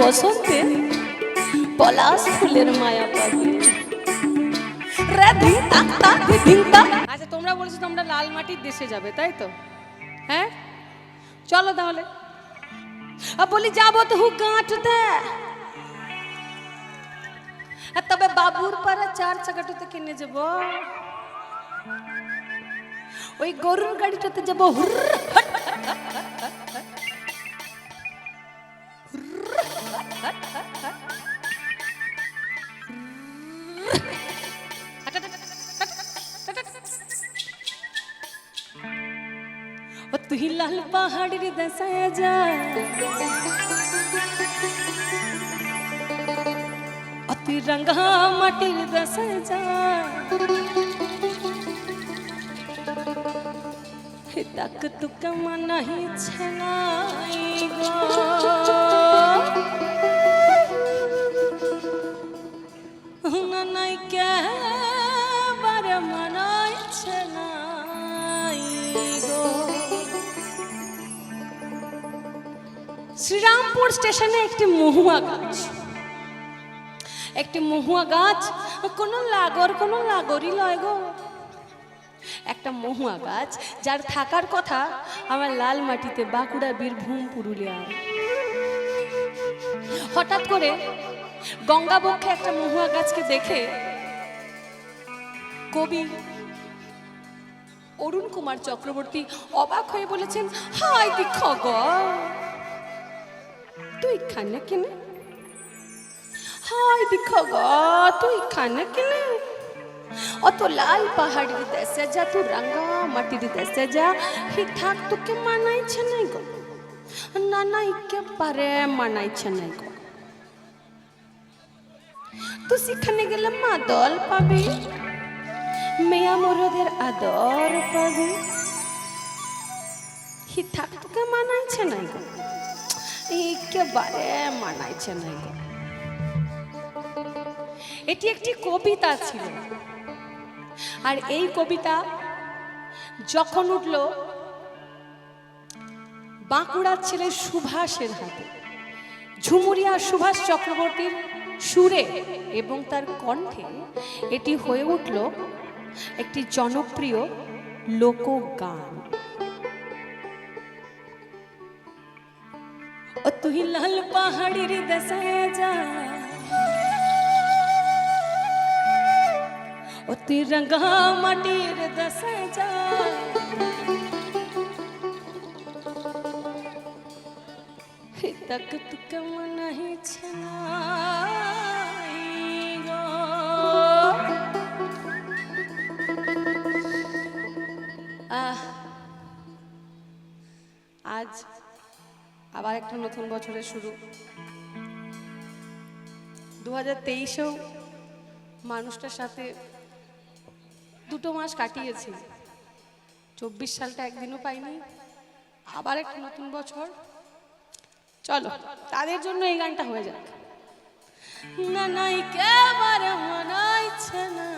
বসন্তে পলাশ ফুলের মায়া পাবে। আচ্ছা তোমরা বলেছ তোমরা লাল মাটির দেশে যাবে, তাই তো? হ্যাঁ? চলো তাহলে। বলি, যাব তো হু গাঁট দে আর তবে বাবুর পাড়া চার চাকাটাতে কিনে যাব। ওই গরুর গাড়িটাতে যাব। হুরর তুই লাল পাহাড়ের দেশায় যা ও তুই রঙ্গা মাটির দেশায় যা মনাহি ছলাই গো না নাই কে বার মনাই ছলাই গো শ্রীরামপুর স্টেশনে একটি মহুয়া গাছ একটি মহুয়া গাছ কোনো লাগর কোনো লাগরই লয় গো একটা মহুয়া গাছ, যার থাকার কথা আমার লাল মাটিতে বাঁকুড়া বীরভূম পুরুলিয়া। হঠাৎ করে গঙ্গাবক্ষে একটা মহুয়া গাছকে দেখে কবি অরুণ কুমার চক্রবর্তী অবাক হয়ে বলেছেন হাই দীক্ষ গ, তুই খানে কিনে? হাই দীক্ষ গ, তুই খানে কিনে? অত লাল পাহাড়ের দেশে যা তুই রাঙ্গা মাটির দেশে যা হি থাক, তোকে মানাইছে নাই গো। না না একেবারে মানাইছে নাই গো। তুই সেখানে গেলে মাদল পাবে। মেয়া মরদের আদর পাবি। হি থাক, তোকে মানাইছে নাই গো। একেবারে মানাইছে নাই গো। এটি একটি কবিতা ছিল। আর এই কবিতা যখন উঠল বাঁকুড়ার ছেলে সুভাষের হাতে, ঝুমুরিয়া সুভাষ চক্রবর্তীর সুরে এবং তার কণ্ঠে এটি হয়ে উঠল একটি জনপ্রিয় লোকগান। তুই লাল পাহাড়ির দেশে যা ও তুই রঙ্গা মাটির দেশে যা তক তুক আহ আজ আবার একটা নতুন বছরের শুরু দু হাজার তেইশেও মানুষটার সাথে দুটো মাস কাটিয়েছি। চব্বিশ সালটা একদিনও পাইনি। আবার একটা নতুন বছর। চলো, তাদের জন্য এই গানটা হয়ে যাক। না, নাই কেবারে মনাইছে না।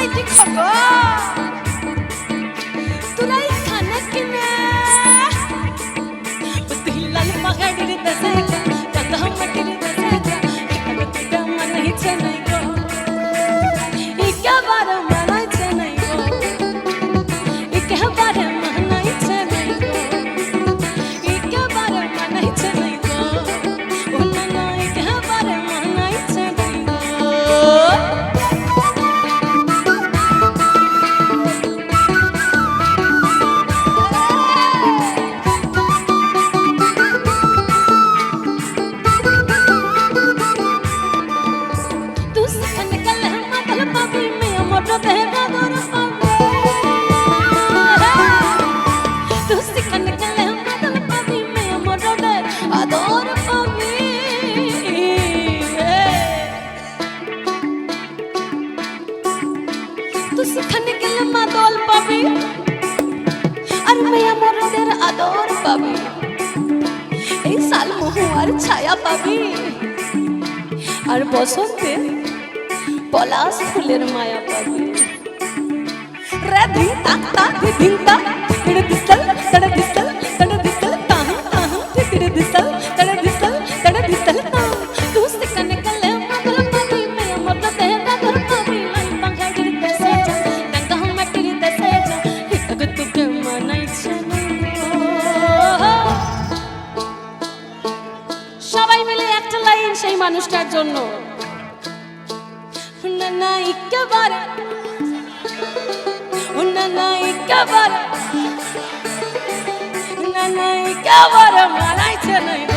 पाहिजे तुला सांगत की तिला पगाडीने तसं का आता पटीने तसं का आता तुझ्या dime, amor, no te adoras por mí. Tú sí que me quedas, no te pa' dime, amor, no te adoras por mí. Tú sí que me quedas, no te adoras por mí. Arme, amor, no te adoras por mí. এই সাল মহুয়ার ছায়া পাবি আর বসন্তের পলাশ ফুলের মায়া পাবে। রে দিন তা তা দিন তা তিড় দিসল তড় দিসল তড় দিসল তাহ তাহ তিড় দিসল তড় দিসল তড় দিসল তাহ তু। সে কনে কলে মগল মে মত তে তা দর পাবি লাই পাঙ্গা গির তে সে যা নাঙ্গা হম মটির তে সে যা হিতগ তুকে মানাই ছনে সবাই মিলে একটা লাইন সেই মানুষটার জন্য। একেবারে ও না না একেবারে না না একেবারে মানাইছে নাই